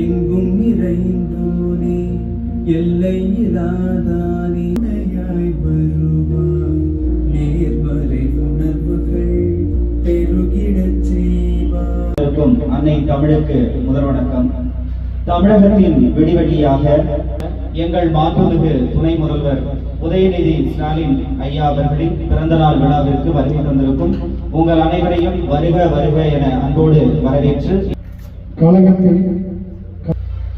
எங்கும் நிறைந்தோனே எல்லை இல்லாதானே வருவாய். நேர்மறை உணர்வுகள் பெருகிடச் செய்வார் அன்னை தமிழுக்கு முதல் வணக்கம். தமிழகத்தின் விடிவெளியாக எங்கள் மாண்புமிகு துணை முதல்வர் உதயநிதி ஸ்டாலின் ஐயா அவர்களின் பிறந்தநாள் விழாவிற்கு வருகை தந்திருக்கும் உங்கள் அனைவரையும் வருக வருக என அன்போடு வரவேற்று கழகத்தில்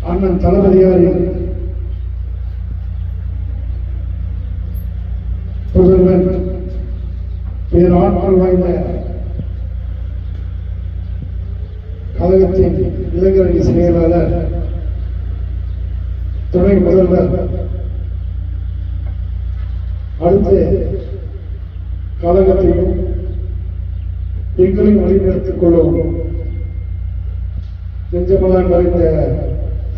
அண்ணன் தளபதியாரின் புதல்வன் பேராற்றல் வாய்ந்த கழகத்தின் இளைஞரணி செயலாளர் துணை முதல்வர். அடுத்து கழகத்தையும் எங்களையும் வழிநடத்திக் கொள்ளும் நெஞ்சமலான் மறைந்த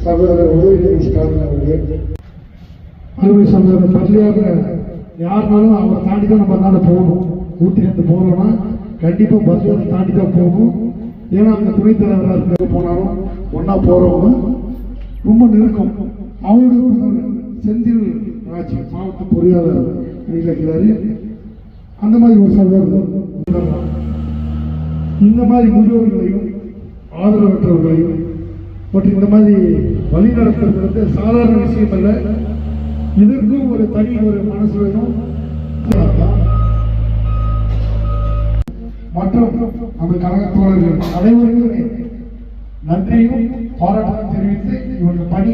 சகோதரர் உதயநிதி ஸ்டாலின் அவர்களே. அறுவை சகோதரர் பள்ளியாக யாருனாலும் அவரை தாண்டி தான் நம்ம அதனால போகணும். ஊட்டிலேருந்து போகிறோம்னா கண்டிப்பாக பஸ்ஸில் தாண்டி தான் போகணும். ஏன்னா அந்த துணைத் தலைவராக இருக்கிற போனாலும் ஒன்றா போகிறவங்க ரொம்ப நெருக்கம். அவருடைய செந்தில் ராஜி மாவட்ட பொறியாளர் இருக்கிறாரு. அந்த மாதிரி ஒரு சகோதரர் இந்த மாதிரி முதியோர்களையும் ஆதரவற்றவர்களையும் மற்றும் இந்த மாதிரி வழி நடத்துறது சாதாரண விஷயம் அல்ல இதற்கும் ஒரு தனி ஒரு மனசு வேணும். மற்றும் நமது கழக தோழர்கள் அனைவருக்குமே நன்றியும் பாராட்டமும் தெரிவித்து இவர்கள் பணி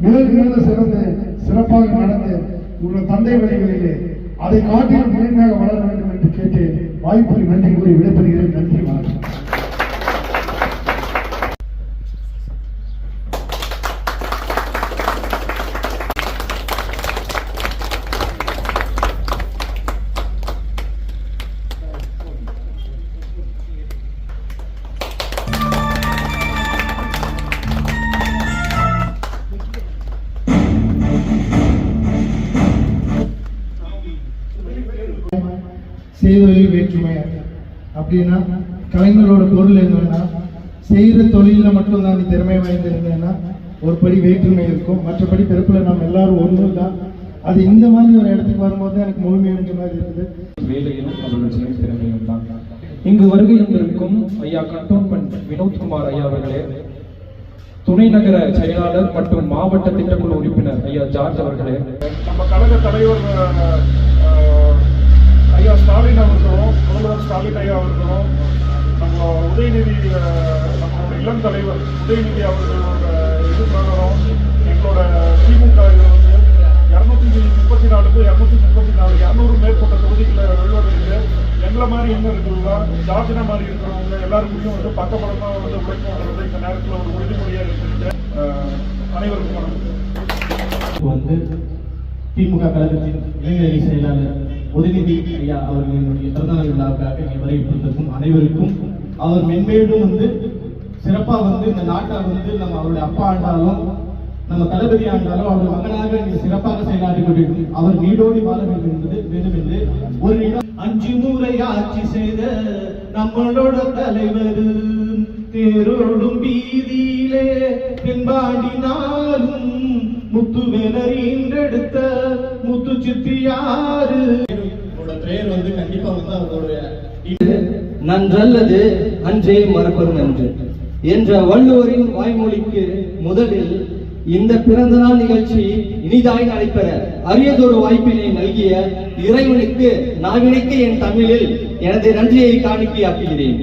மேலும் மேலும் சிறந்து சிறப்பாக நடந்து உங்கள் தந்தை வழிகளிலே அதை காட்டிலும் முழுமையாக வளர வேண்டும் என்று கேட்டு வாய்ப்புக்கு நன்றி கூறி விடைபெறுகிறேன். செய்தொழில் வேற்றுமை அப்படின்னா கலைஞரோட பொருள் என்னன்னா செய்கிற தொழிலில் மட்டும்தான் நீ திறமை வாய்ந்திருந்தேன்னா ஒரு படி வேற்றுமை இருக்கும். மற்றபடி பிறப்பில் நாம் எல்லாரும் ஒன்று தான் அது இந்த மாதிரி ஒரு இடத்துக்கு வரும்போது தான் எனக்கு முழுமையடைஞ்ச மாதிரி இருக்குது. வேலையிலும் அவர்கள் செய்யும் திறமையும் தான். இங்கு வருகை தந்திருக்கும் ஐயா கண்டோன்மெண்ட் வினோத்குமார் ஐயா அவர்களே. துணை நகர செயலாளர் மற்றும் மாவட்ட திட்டக்குழு உறுப்பினர் ஐயா ஜார்ஜ் அவர்களே. நம்ம கழக தலைவர் அஹ், அஹ், ஐயா ஸ்டாலின் அவர்களும் முதல்வர் ஸ்டாலின் ஐயா அவர்களும் நம்ம உதயநிதி நம்மளோட இளம் தலைவர் உதயநிதி அவர்களோட இது பிரகாரம் எங்களோட திமுக இது வந்து இரநூத்தி முப்பத்தி நாலுக்கு இரநூத்தி முப்பத்தி நாலு இரநூறு மேற்பட்ட தொகுதிகளை வெல்வதற்கு எங்களை மாதிரி என்ன இருக்குங்களா ஜார்ஜினா மாதிரி இருக்கிறவங்க எல்லாருக்குமே வந்து பக்கபலமாக வந்து உழைக்கணுங்கிறது இந்த நேரத்தில் ஒரு உறுதிமொழியாக இருக்கிறது அனைவருக்கும் வணக்கம். வந்து திமுக கழகத்தின் இளைஞரணி செயலாளர் உதயநிதி ஐயா அவர்களினுடைய பிறந்தநாள் விழாவுக்காக இங்கே வரவேற்றிருக்கும் அனைவருக்கும் அவர் மென்மேலும் வந்து சிறப்பா வந்து இந்த நாட்டை வந்து நம்ம அவருடைய அப்பா ஆண்டாலும் நம்ம தளபதி ஆண்டாலும் அவருடைய மகனாக இங்கே சிறப்பாக செயலாற்றிக் கொண்டிருக்கும் அவர் நீடோடி வாழ வேண்டும் என்பது வேண்டும் என்று ஒரு இடம் அஞ்சு முறை ஆட்சி செய்த நம்மளோட தலைவர் தேரோடும் வீதியிலே பின்பாடினாலும் முத்துவேலர் இன்றெடுத்த முத்து சித்தியாரு உங்களோட பிரேயர் வந்து கண்டிப்பா வந்து அவங்களுடைய நன்றல்லது அன்றே மறப்பது நன்று என்ற வள்ளுவரின் வாய்மொழிக்கு முதலில் இந்த பிறந்தநாள் நிகழ்ச்சி இனிதாய் நடைபெற அரியதொரு வாய்ப்பினை நல்கிய இறைவனுக்கு நாவினைக்கு என் தமிழில் எனது நன்றியை காணிக்கையாக்குகிறேன்.